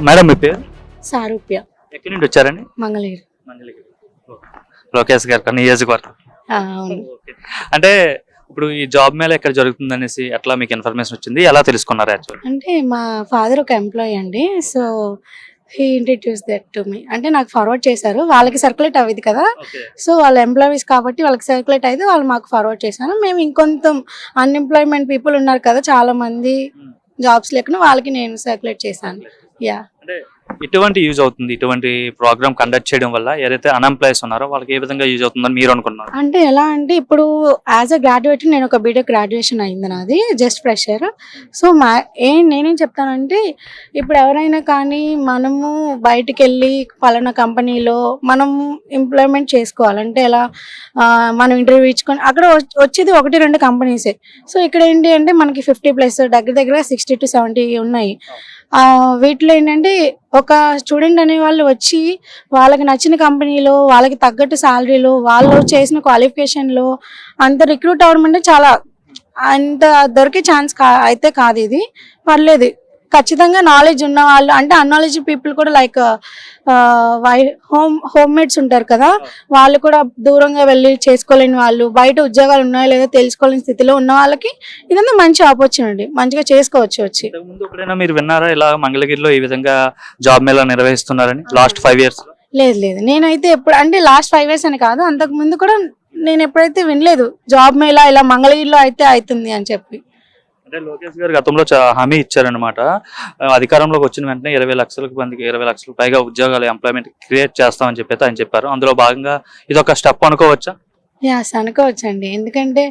Madam మీ పేరు? సారూప్య. ఎక్కడి నుండి వచ్చారండి? మంగళగిరి. లోకేష్ గారు నియోజకవర్గం. ఆ, అవును. ఓకే. అంటే ఇప్పుడు ఈ జాబ్ మేళ ఎక్కడ జరుగుతుంది అనేసి ఎట్లా మీకు ఇన్ఫర్మేషన్ వచ్చింది? ఎలా తెలుసుకున్నారు యాక్చువల్ అంటే మా ఫాదర్ ఒక ఎంప్లాయీ అండి. So he introduce that to me. అంటే నాకు ఫార్వర్డ్ చేశారు. వాళ్ళకి సర్క్యులేట్ అవ్వదు కదా. సో వాళ్ళ ఎంప్లాయీస్ కాబట్టి వాళ్ళకి సర్క్యులేట్ అయితే వాళ్ళు మాకు ఫార్వర్డ్ చేశారు. మేము ఇంకొంత అన్ఎంప్లాయ్మెంట్ పీపుల్ ఉన్నారు కదా చాలా మంది జాబ్స్ లేకుండా వాళ్ళకి నేను సర్క్యులేట్ చేశాను. యా అంటే ఎటువంటి యూజ్ అవుతుంది? ఇటువంటి ప్రోగ్రామ్ కండక్ట్ చేయడం వల్ల ఏదైతే అన్ఎంప్లాయీస్ ఉన్నారో వాళ్ళకి ఏ విధంగా యూజ్ అవుతుందని మీరు అనుకున్నారు అంటే ఎలా అంటే ఇప్పుడు యాజ్ అ గ్రాడ్యుయేట్ నేను ఒక బీటెక్ గ్రాడ్యుయేషన్ అయింది నాది జస్ట్ ఫ్రెషర్ సో మా ఏం నేనేం చెప్తానంటే ఇప్పుడు ఎవరైనా కానీ మనము బయటికి వెళ్ళి పలానా కంపెనీలో మనం ఎంప్లాయ్మెంట్ చేసుకోవాలంటే ఎలా మనం ఇంటర్వ్యూ ఇచ్చుకొని అక్కడ వచ్- వచ్చేది ఒకటి రెండు కంపెనీసే సో ఇక్కడ ఏంటి అంటే మనకి ఫిఫ్టీ ప్లస్ దగ్గర దగ్గర సిక్స్టీ టు సెవెంటీ ఉన్నాయి. వీటిలో ఏంటంటే ఒక స్టూడెంట్ అనే వాళ్ళు వచ్చి వాళ్ళకి నచ్చిన కంపెనీలో వాళ్ళకి తగ్గట్టు శాలరీలో వాళ్ళు చేసిన క్వాలిఫికేషన్లో అంత రిక్రూట్ అవ్వడం అంటే చాలా అంత దొరికే ఛాన్స్ కా అయితే కాదు ఇది. పర్లేదు. ఖచ్చితంగా నాలెడ్జ్ ఉన్న వాళ్ళు అంటే అన్నాలెడ్జ్ పీపుల్ కూడా like why home home maids ఉంటారు కదా వాళ్ళు కూడా దూరంగా వెళ్ళి చేసుకోలేని వాళ్ళు బయట ఉద్యోగాలు ఉన్నాయో లేదో తెలుసుకోలేని స్థితిలో ఉన్న వాళ్ళకి ఇదంతా మంచి ఆపర్చునిటీ మంచిగా చేసుకోవచ్చు వచ్చి. ముందు ఎప్పుడైనా మీరు విన్నారా ఇలా మంగళగిరిలో ఈ విధంగా జాబ్ మేళ నిర్వహిస్తున్నారని లాస్ట్ ఫైవ్ ఇయర్స్ లేదు లేదు. నేనైతే ఎప్పుడు అంటే లాస్ట్ ఫైవ్ ఇయర్స్ అని కాదు అంతకు ముందు కూడా నేను ఎప్పుడైతే వినలేదు జాబ్ మేళా ఇలా మంగళగిరిలో అయితే అవుతుంది అని చెప్పి. అంటే లోకేష్ గారు గతంలో హామీ ఇచ్చారనమాట అధికారంలోకి వచ్చిన వెంటనే ఇరవై లక్షలకు మందికి ఇరవై లక్షలకు పైగా ఉద్యోగాలు ఎంప్లాయ్మెంట్ క్రియేట్ చేస్తామని చెప్పి ఆయన చెప్పారు. అందులో భాగంగా ఇది ఒక స్టెప్ అనుకోవచ్చా? యాస్ అనుకోవచ్చండి. ఎందుకంటే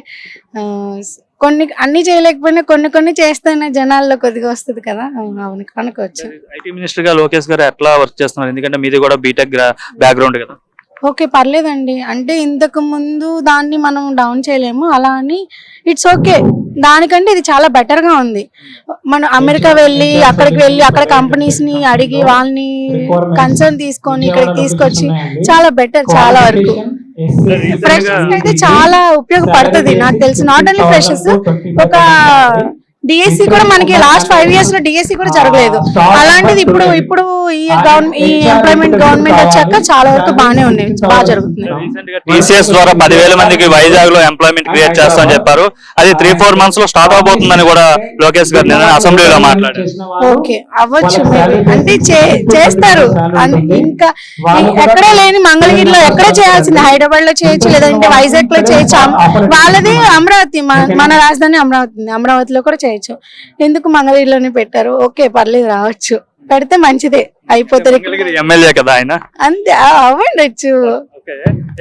కొన్ని అన్ని చేయలేకపోయినా కొన్ని కొన్ని చేస్తేనే జనాల్లో కొద్దిగా వస్తుంది కదా. అవును అనుకోవచ్చు. ఐటీ మినిస్టర్గా లోకేష్ గారు ఎట్లా వర్క్ చేస్తున్నారు? ఎందుకంటే మీది కూడా బీటెక్ బ్యాక్గ్రౌండ్ కదా. ఓకే పర్లేదండి. అంటే ఇంతకు ముందు దాన్ని మనం డౌన్ చేయలేము అలా అని ఇట్స్ ఓకే దానికంటే ఇది చాలా బెటర్గా ఉంది. మనం అమెరికా వెళ్ళి అక్కడికి వెళ్ళి అక్కడ కంపెనీస్ని అడిగి వాళ్ళని కన్సర్న్ తీసుకొని ఇక్కడికి తీసుకొచ్చి చాలా బెటర్ చాలా వరకు. ఫ్రెషర్స్ అయితే చాలా ఉపయోగపడుతుంది నాకు తెలిసి. నాట్ ఓన్లీ ఫ్రెషర్స్ ఒక డిఎస్సి కూడా మనకి లాస్ట్ ఫైవ్ ఇయర్స్లో డిఎస్సి కూడా జరగలేదు. అలాంటిది ఇప్పుడు ఇప్పుడు ఈ గవర్నమెంట్ ఈ ఎంప్లాయ్మెంట్ గవర్నమెంట్ వచ్చాక చాలా వరకు బాగానే ఉంది బాగా జరుగుతుంది రీసెంట్గా టీసీఎస్ ద్వారా పదివేల మందికి వైజాగ్లో ఎంప్లాయ్మెంట్ క్రియేట్ చేస్తామని చెప్పారు. అది త్రీ ఫోర్ మంత్స్లో స్టార్ట్ అవబోతుందని కూడా లోకేష్ గారు నిన్న అసెంబ్లీలో మాట్లాడారు. ఓకే అవ్వచ్చు. అంటే చే- చేస్తారు. ఇంకా ఎక్కడా లేని మంగళగిరిలో ఎక్కడ చేయాల్సింది. హైదరాబాద్లో చేయొచ్చు లేదంటే వైజాగ్లో చేయొచ్చు. వాళ్ళది అమరావతి మన మన రాజధాని అమరావతి. అమరావతిలో కూడా చేయొచ్చు. ఎందుకు మంగళగిరిలోనే పెట్టారు? ఓకే పర్లేదు రావచ్చు. పెడితే మంచిదే అయిపోతుంది ఎమ్మెల్యే కదా ఆయన? అంతే అవ్వండొచ్చు.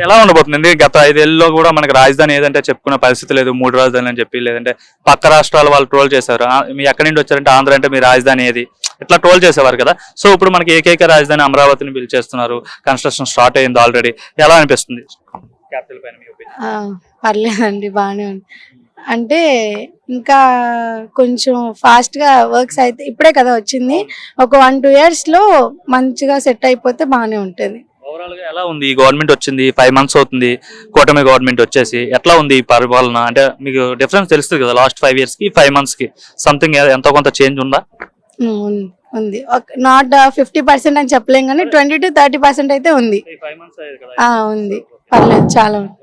ఎలా ఉండబోతుంది? గత ఐదేళ్ళలో కూడా మనకి రాజధాని ఏదంటే చెప్పుకునే పరిస్థితి లేదు మూడు రాజధానులు అని చెప్పి లేదంటే పక్క రాష్ట్రాల వాళ్ళు ట్రోల్ చేశారు. మీ ఎక్కడి నుండి వచ్చారంటే ఆంధ్ర అంటే మీ రాజధాని ఏది? ఇట్లా ట్రోల్ చేసేవారు కదా. సో ఇప్పుడు మనకి ఏకైక రాజధాని అమరావతిని పిలిచేస్తున్నారు. కన్స్ట్రక్షన్ స్టార్ట్ అయింది ఆల్రెడీ ఎలా అనిపిస్తుంది? పర్లేదండి బాగానే ఉంది. అంటే ఇంకా కొంచెం ఫాస్ట్గా వర్క్స్ అయితే ఇప్పుడే కదా వచ్చింది. ఒక వన్ టూ ఇయర్స్లో మంచిగా సెట్ అయిపోతే బాగానే ఉంటుంది. ఓవరాల్గా ఎలా ఉంది? ఈ గవర్నమెంట్ వచ్చింది ఫైవ్ మంత్స్ అవుతుంది కూటమి గవర్నమెంట్ వచ్చేసి ఎట్లా ఉంది ఈ పరిపాలన? అంటే మీకు డిఫరెన్స్ తెలుస్తుంది కదా లాస్ట్ ఫైవ్ ఇయర్స్కి ఫైవ్ మంత్స్కి. సంథింగ్ ఎంతో కొంత చేంజ్ ఉందా? ఉంది. నాట్ ఫిఫ్టీ పర్సెంట్ అని చెప్పలేం కానీ ట్వంటీ టు థర్టీ పర్సెంట్ అయితే ఉంది. ఆ ఉంది. పర్లేదు చాలా ఉంది.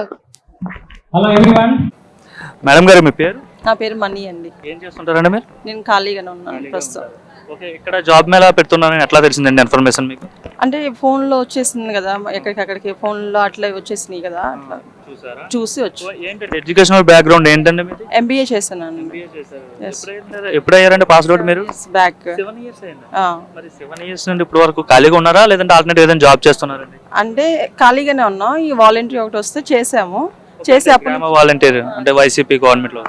ఓకే. హలో ఎవ్రీవన్ మేడం గారు మీ పేరు? నా పేరు మనీ అండి. ఏం చేస్తుంటారండి మీరు? నేను ఖాళీగానే ఉన్నాను ప్రస్తుతం. ఓకే ఇక్కడ జాబ్ మేళా పెడుతున్నారని ఎట్లా తెలిసిందండి ఇన్ఫర్మేషన్ మీకు? అంటే ఫోన్లో వచ్చేసింది కదా ఎక్కడికక్కడికి ఫోన్లో అట్లా వచ్చేసినాయి కదా అట్లా. చూసారా? చూసి వచ్చి. ఏంటంటే ఎడ్యుకేషనల్ బ్యాక్గ్రౌండ్ ఏంటండి మీది? ఎంబీఏ చేశాను ఎప్పుడు అయ్యారండి పాస్ అవుట్ మీరు? బ్యాక్ సెవెన్ ఇయర్స్ మరి సెవెన్ ఇయర్స్ నుండి ఇప్పుడు వరకు ఖాళీగా ఉన్నారా? లేదంటే ఆల్టర్నేట్ ఏదైనా జాబ్ చేస్తున్నారండి? అంటే ఖాళీగానే ఉన్నాం. ఈ వాలంటీర్ ఒకటి వస్తే చేసాము చేసి అప్పుడు వాలంటీర్ అంటే వైసీపీ గవర్నమెంట్లో.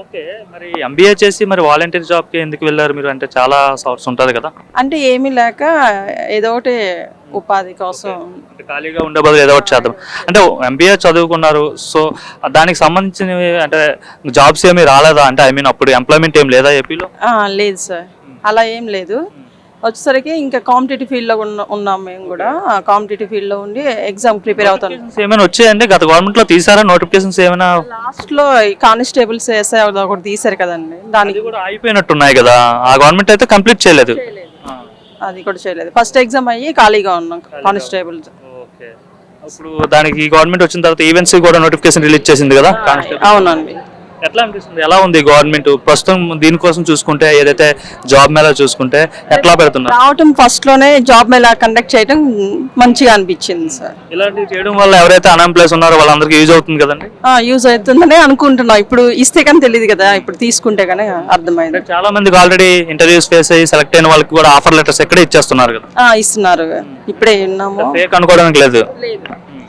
ఓకే మరి ఎంబీఏ చేసి మరి వాలంటీర్ జాబ్కి ఎందుకు వెళ్ళారు మీరు? అంటే చాలా సోర్స్ ఉంటది కదా. అంటే ఏమీ లేక ఏదో ఒకటి ఉపాధి కోసం ఖాళీగా ఉండే బదులు ఏదో ఒకటి చేద్దాం. అంటే ఎంబీఏ చదువుకున్నారు సో దానికి సంబంధించినవి అంటే జాబ్స్ ఏమీ రాలేదా? అంటే ఐ మీన్ అప్పుడు ఎంప్లాయ్మెంట్ ఏం లేదా ఏపీలో లేదు సార్. అలా ఏం లేదు. వచ్చేసరికి ఇంకా కాంపిటేటివ్ ఫీల్డ్లో ఉన్న ఉన్నాం మేము కూడా. కాంపిటేటివ్ ఫీల్డ్లో ఉండి ఎగ్జామ్ ప్రిపేర్ అవుతాం. ఏమైనా వచ్చాయండి? గత గవర్నమెంట్లో తీసారా? నోటిఫికేషన్స్ ఏమైనా? లాస్ట్లో కానిస్టేబుల్స్ ఎస్ఐ ఒకటి తీశారు కదండి. దానికి కూడా అయిపోయినట్టున్నాయి కదా. ఆ గవర్నమెంట్ అయితే కంప్లీట్ చేయలేదు. అది కూడా చేయలేదు. ఫస్ట్ ఎగ్జామ్ అయ్యి ఖాళీగా ఉన్నాం కానిస్టేబుల్ ఓకే ఇప్పుడు దానికి గవర్నమెంట్ వచ్చిన తర్వాత ఈవెంట్స్ కూడా నోటిఫికేషన్ రిలీజ్ చేసింది కదా? అవునండి. ఎట్లా అనిపిస్తుంది? ఎలా ఉంది గవర్నమెంట్ ప్రస్తుతం దీనికోసం చూసుకుంటే ఏదైతే జాబ్ మేళ చూసుకుంటే ఎట్లా పెడుతున్నారు? రావటం ఫస్ట్లోనే జాబ్ మేళా కండక్ట్ చేయడం మంచిగా అనిపించింది సార్. ఇలాంటివి చేయడం వల్ల ఎవరైతే అన్ఎంప్లాయ్స్ ఉన్నారో వాళ్ళందరికీ యూజ్ అవుతుంది కదండి? యూజ్ అవుతుందని అనుకుంటున్నాం. ఇప్పుడు ఇస్తే కానీ తెలియదు కదా ఇప్పుడు తీసుకుంటే కానీ అర్థమైంది. చాలా మందికి ఆల్రెడీ ఇంటర్వ్యూస్ ఫేస్ అయ్యి సెలెక్ట్ అయిన వాళ్ళకి కూడా ఆఫర్ లెటర్స్ ఎక్కడే ఇచ్చేస్తున్నారు కదా? ఇస్తున్నారు. ఇప్పుడే విన్నాము ఫేక్ అనుకోవడానికి లేదు.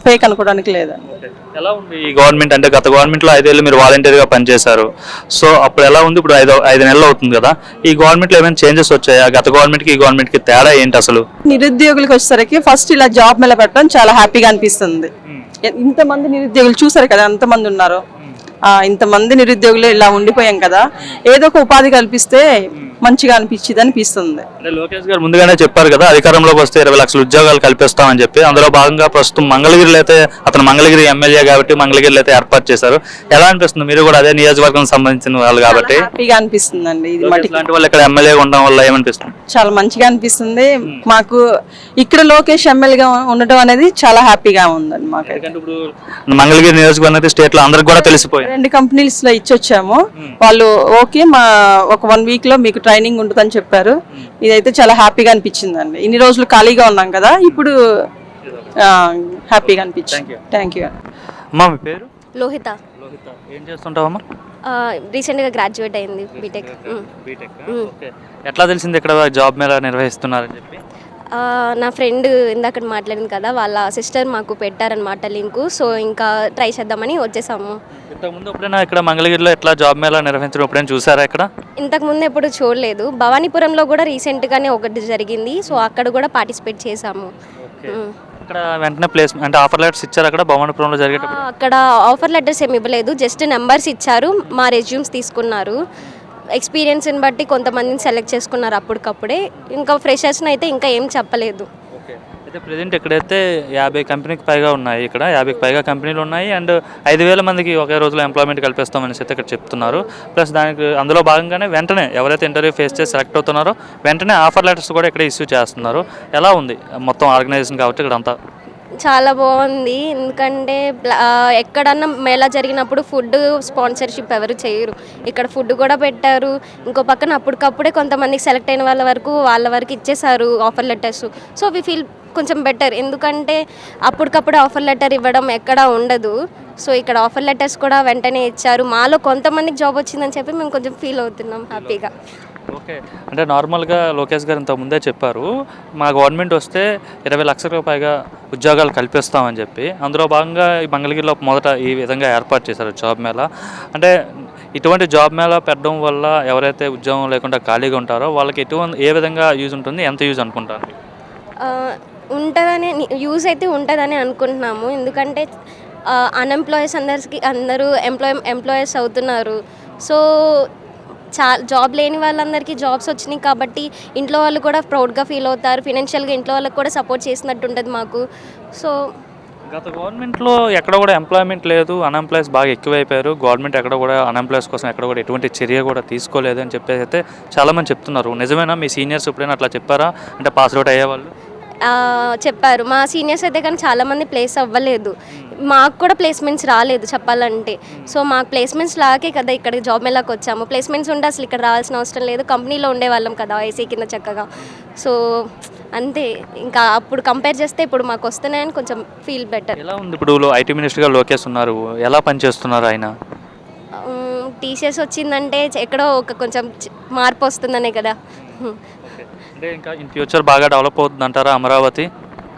ఫేక్ అనుకోవడానికి లేదండి. ఎలా ఉంది ఈ గవర్నమెంట్ అంటే గత గవర్నమెంట్లో ఐదేళ్ళు మీరు వాలంటీర్గా పనిచేశారు. సో అప్పుడు ఎలా ఉంది? ఇప్పుడు ఐదు ఐదు నెలలు అవుతుంది కదా. ఈ గవర్నమెంట్లో ఏమైనా చేంజెస్ వచ్చాయా? గత గవర్నమెంట్కి ఈ గవర్నమెంట్కి తేడా ఏంటి అసలు? నిరుద్యోగులకు వచ్చేసరికి ఫస్ట్ ఇలా జాబ్ మేళ పెట్టడం చాలా హ్యాపీగా అనిపిస్తుంది. ఎ- ఇంతమంది నిరుద్యోగులు చూసారు కదా ఎంతమంది ఉన్నారు? ఆ, ఇంతమంది నిరుద్యోగులు ఇలా ఉండిపోయాం కదా. ఏదో ఒక ఉపాధి కల్పిస్తే మంచిగా అనిపించింది అనిపిస్తుంది. అంటే లోకేష్ గారు ముందుగానే చెప్పారు కదా అధికారంలోకి వస్తే ఇరవై లక్షల ఉద్యోగాలు కల్పిస్తామని చెప్పి. అందులో భాగంగా ప్రస్తుతం మంగళగిరిలో అయితే అతను మంగళగిరి ఎమ్మెల్యే కాబట్టి మంగళగిరిలో అయితే ఏర్పాటు చేశారు. ఎలా అనిపిస్తుంది? మీరు కూడా అదే నియోజకవర్గం సంబంధించిన వాళ్ళు కాబట్టి. హ్యాపీగా అనిపిస్తుందండి. ఇది లోకేష్ మటుకు లాంటి వాళ్ళు ఇక్కడ ఎమ్మెల్యే ఉండడం వల్ల ఏమనిపిస్తుంది? చాలా మంచిగా అనిపిస్తుంది. మాకు ఇక్కడ లోకేష్ ఎమ్మెల్యేగా ఉండటం అనేది చాలా హ్యాపీగా ఉందండి మాకు ఎందుకంటే ఇప్పుడు మంగళగిరి నియోజకవర్గం అయితే స్టేట్లో అందరికి కూడా తెలిసిపోయింది. రెండు కంపెనీస్లో ఇచ్చొచ్చాము వాళ్ళు ఓకే మా ఒక వన్ వీక్లో మీకు ట్రైనింగ్ ఉంటుందని చెప్పారు. ఇదైతే చాలా హ్యాపీగా అనిపించిందండి. ఇన్ని రోజులు ఖాళీగా ఉన్నాం కదా ఇప్పుడు హ్యాపీగా అనిపించింది. థ్యాంక్ యూ అమ్మా మీ పేరు? లోహిత. లోహిత. ఏం చేస్తుంటావమ్మా? రీసెంట్గా గ్రాడ్యుయేట్ అయింది బీటెక్. BTech okay. ఎట్లా తెలిసింది ఇక్కడ జాబ్ మేళ నిర్వహిస్తున్నారని చెప్పి? నా ఫ్రెండ్ ఇందాక మాట్లాడింది కదా వాళ్ళ సిస్టర్ మాకు పెట్టారనమాట లింకు. సో ఇంకా ట్రై చేద్దామని వచ్చేసాము. ఇంతకుముందు ఎప్పుడైనా ఇక్కడ మంగళగిరిలో ఎట్లా జాబ్ మేళ నిర్వహించడం ఎప్పుడైనా చూసారా ఇక్కడ? ఇంతకుముందు ఎప్పుడు చూడలేదు. భవానీపురంలో కూడా రీసెంట్గానే ఒకటి జరిగింది. సో అక్కడ కూడా పార్టిసిపేట్ చేసాము. అక్కడ వెంటనే ప్లేస్ అంటే ఆఫర్ లెటర్స్ ఇచ్చారు అక్కడ భవానీపురంలో జరిగేటప్పుడు? అక్కడ ఆఫర్ లెటర్స్ ఏమి ఇవ్వలేదు జస్ట్ నెంబర్స్ ఇచ్చారు మా రెజ్యూమ్స్ తీసుకున్నారు. ఎక్స్పీరియన్స్ని బట్టి కొంతమందిని సెలెక్ట్ చేసుకున్నారు అప్పటికప్పుడే. ఇంకా ఫ్రెషర్స్ని అయితే ఇంకా ఏం చెప్పలేదు. అయితే ప్రజెంట్ ఇక్కడైతే యాభై కంపెనీకి పైగా ఉన్నాయి ఇక్కడ యాభైకి పైగా కంపెనీలు ఉన్నాయి అండ్ ఐదు వేల మందికి ఒకే రోజులో ఎంప్లాయ్మెంట్ కల్పిస్తామని అయితే ఇక్కడ చెప్తున్నారు. ప్లస్ దానికి అందులో భాగంగానే వెంటనే ఎవరైతే ఇంటర్వ్యూ ఫేస్ చేసి సెలెక్ట్ అవుతున్నారో వెంటనే ఆఫర్ లెటర్స్ కూడా ఇక్కడ ఇష్యూ చేస్తున్నారు. ఎలా ఉంది మొత్తం ఆర్గనైజేషన్ కాబట్టి ఇక్కడ అంతా? చాలా బాగుంది. ఎందుకంటే ఎక్కడన్నా మేళా జరిగినప్పుడు ఫుడ్ స్పాన్సర్షిప్ ఎవరు చేయరు. ఇక్కడ ఫుడ్ కూడా పెట్టారు. ఇంకో పక్కన అప్పటికప్పుడే కొంతమందికి సెలెక్ట్ అయిన వాళ్ళ వరకు వాళ్ళ వరకు ఇచ్చేసారు offer letters so we feel కొంచెం బెటర్ ఎందుకంటే అప్పటికప్పుడు ఆఫర్ లెటర్ ఇవ్వడం ఎక్కడా ఉండదు. సో ఇక్కడ ఆఫర్ లెటర్స్ కూడా వెంటనే ఇచ్చారు. మాలో కొంతమందికి జాబ్ వచ్చిందని చెప్పి మేము కొంచెం ఫీల్ అవుతున్నాం హ్యాపీగా ఓకే అంటే నార్మల్గా లోకేష్ గారు ఇంత ముందే చెప్పారు మా గవర్నమెంట్ వస్తే ఇరవై లక్షలకు పైగా ఉద్యోగాలు కల్పిస్తామని చెప్పి. అందులో భాగంగా ఈ మంగళగిరిలో మొదట ఈ విధంగా ఏర్పాటు చేశారు జాబ్ మేళా. అంటే ఇటువంటి జాబ్ మేళా పెట్టడం వల్ల ఎవరైతే ఉద్యోగం లేకుండా ఖాళీగా ఉంటారో వాళ్ళకి ఎటువంటి ఏ విధంగా యూజ్ ఉంటుంది ఎంత యూజ్ అనుకుంటారు? ఉంటుందని యూజ్ అయితే ఉంటుందని అనుకుంటున్నాము. ఎందుకంటే అన్ఎంప్లాయీస్ అందరికి అందరూ ఎంప్లాయ్ ఎంప్లాయీస్ అవుతున్నారు. సో చా జాబ్ లేని వాళ్ళందరికీ జాబ్స్ వచ్చినాయి కాబట్టి ఇంట్లో వాళ్ళు కూడా ప్రౌడ్గా ఫీల్ అవుతారు. ఫినాన్షియల్గా ఇంట్లో వాళ్ళకి కూడా సపోర్ట్ చేసినట్టు ఉంటుంది మాకు. సో గత గవర్నమెంట్లో ఎక్కడ కూడా ఎంప్లాయ్మెంట్ లేదు. అన్ఎంప్లాయ్స్ బాగా ఎక్కువైపోయారు. గవర్నమెంట్ ఎక్కడ కూడా అన్ఎంప్లాయ్స్ కోసం ఎక్కడ కూడా ఎటువంటి చర్య కూడా తీసుకోలేదు అని చెప్పేసి అయితే చాలామంది చెప్తున్నారు. నిజమేనా? మీ సీనియర్స్ ఎప్పుడైనా అట్లా చెప్పారా? అంటే పాస్ అవుట్ అయ్యేవాళ్ళు? చెప్పారు. మా సీనియర్స్ అయితే కానీ చాలామంది ప్లేస్ అవ్వలేదు. మాకు కూడా ప్లేస్మెంట్స్ రాలేదు చెప్పాలంటే. సో మాకు ప్లేస్మెంట్స్ లాగే కదా ఇక్కడ జాబ్ మేళాకి వచ్చాము. ప్లేస్మెంట్స్ ఉంటే అసలు ఇక్కడ రావాల్సిన అవసరం లేదు. కంపెనీలో ఉండేవాళ్ళం కదా ఏసీ కింద చక్కగా. సో అంతే. ఇంకా అప్పుడు కంపేర్ చేస్తే ఇప్పుడు మాకు వస్తున్నాయని కొంచెం ఫీల్ బెటర్ ఎలా ఉంది ఇప్పుడు ఐటీ మినిస్టర్గా లోకేష్ ఉన్నారు? ఎలా పనిచేస్తున్నారు ఆయన? టీసీఎస్ వచ్చిందంటే ఎక్కడో ఒక కొంచెం మార్పు వస్తుందనే కదా. అంటే ఇంకా ఇన్ ఫ్యూచర్ బాగా డెవలప్ అవుతుంది అంటారా అమరావతి?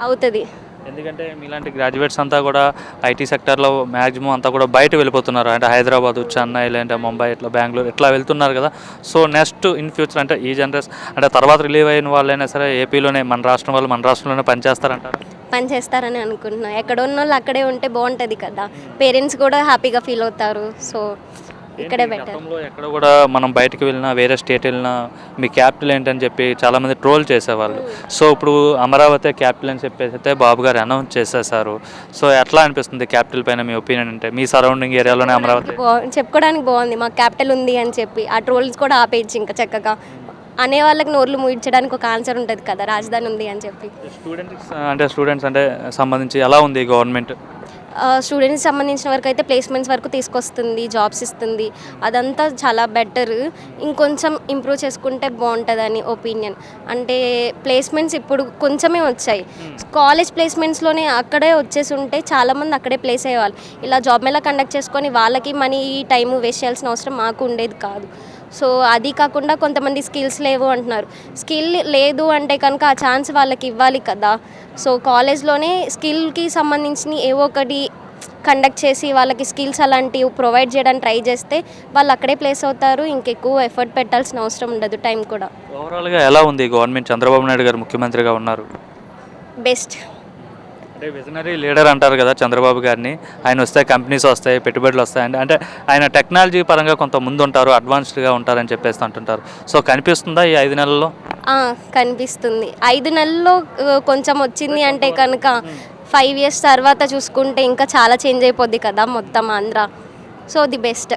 అవుతుంది. ఎందుకంటే మీలాంటి గ్రాడ్యుయేట్స్ అంతా కూడా ఐటీ సెక్టర్లో మ్యాక్సిమం అంతా కూడా బయట వెళ్ళిపోతున్నారు. అంటే హైదరాబాద్ చెన్నై లేదంటే ముంబై ఇట్లా బెంగళూరు ఇట్లా వెళ్తున్నారు కదా. సో నెక్స్ట్ ఇన్ ఫ్యూచర్ అంటే ఈ జనరేషన్ అంటే తర్వాత రిలీవ్ అయిన వాళ్ళైనా సరే ఏపీలోనే మన రాష్ట్రం వాళ్ళు మన రాష్ట్రంలోనే పనిచేస్తారంటారా? పని చేస్తారని అనుకుంటున్నా. ఎక్కడ ఉన్న వాళ్ళు అక్కడే ఉంటే బాగుంటుంది కదా. పేరెంట్స్ కూడా హ్యాపీగా ఫీల్ అవుతారు. సో ఇక్కడే బెటర్ గతంలో ఎక్కడ కూడా మనం బయటకు వెళ్ళినా వేరే స్టేట్ వెళ్ళినా మీ క్యాపిటల్ ఏంటని చెప్పి చాలామంది ట్రోల్ చేసేవాళ్ళు. సో ఇప్పుడు అమరావతి క్యాపిటల్ అని చెప్పేసి అయితే బాబు గారు అనౌన్స్ చేసేసారు సో ఎట్లా అనిపిస్తుంది క్యాపిటల్ పైన మీ ఒపీనియన్ అంటే? మీ సరౌండింగ్ ఏరియాలోనే అమరావతి? చెప్పుకోవడానికి బాగుంది. మాకు క్యాపిటల్ ఉంది అని చెప్పి. ఆ ట్రోల్స్ కూడా ఆపేయచ్చు ఇంకా చక్కగా. అనే వాళ్ళకి నోర్లు ముయించడానికి ఒక ఆన్సర్ ఉంటుంది కదా రాజధాని ఉంది అని చెప్పి. స్టూడెంట్స్ అంటే స్టూడెంట్స్ అంటే సంబంధించి ఎలా ఉంది గవర్నమెంట్? స్టూడెంట్స్ సంబంధించిన వరకు అయితే ప్లేస్మెంట్స్ వరకు తీసుకొస్తుంది జాబ్స్ ఇస్తుంది. అదంతా చాలా బెటర్ ఇంకొంచెం ఇంప్రూవ్ చేసుకుంటే బాగుంటుందని ఒపీనియన్ అంటే ప్లేస్మెంట్స్ ఇప్పుడు కొంచెమే వచ్చాయి. కాలేజ్ ప్లేస్మెంట్స్లోనే అక్కడే వచ్చేసి ఉంటే చాలామంది అక్కడే ప్లేస్ అయ్యేవాళ్ళు. ఇలా జాబ్ మేళా కండక్ట్ చేసుకొని వాళ్ళకి మనీ టైం వేస్ట్ చేయాల్సిన అవసరం మాకు ఉండేది కాదు. సో అది కాకుండా కొంతమంది స్కిల్స్ లేవు అంటున్నారు. స్కిల్ లేదు అంటే కనుక ఆ ఛాన్స్ వాళ్ళకి ఇవ్వాలి కదా. సో కాలేజ్లోనే స్కిల్కి సంబంధించిన ఏవో ఒకటి కండక్ట్ చేసి వాళ్ళకి స్కిల్స్ అలాంటివి ప్రొవైడ్ చేయడానికి ట్రై చేస్తే వాళ్ళు అక్కడే ప్లేస్ అవుతారు. ఇంకెక్కువ ఎఫర్ట్ పెట్టాల్సిన అవసరం ఉండదు టైం కూడా. ఓవరాల్గా ఎలా ఉంది? గవర్నమెంట్ చంద్రబాబు నాయుడు గారు ముఖ్యమంత్రిగా ఉన్నారు. బెస్ట్. అంటే విజనరీ లీడర్ అంటారు కదా చంద్రబాబు గారిని. ఆయన వస్తే కంపెనీస్ వస్తాయి పెట్టుబడులు వస్తాయండి అంటే ఆయన టెక్నాలజీ పరంగా కొంత ముందు ఉంటారు అడ్వాన్స్డ్గా ఉంటారని చెప్పేసి అంటుంటారు. సో కనిపిస్తుందా ఈ ఐదు నెలల్లో? కనిపిస్తుంది. ఐదు నెలల్లో కొంచెం వచ్చింది అంటే కనుక ఫైవ్ ఇయర్స్ తర్వాత చూసుకుంటే ఇంకా చాలా చేంజ్ అయిపోద్ది కదా మొత్తం ఆంధ్ర. So the best.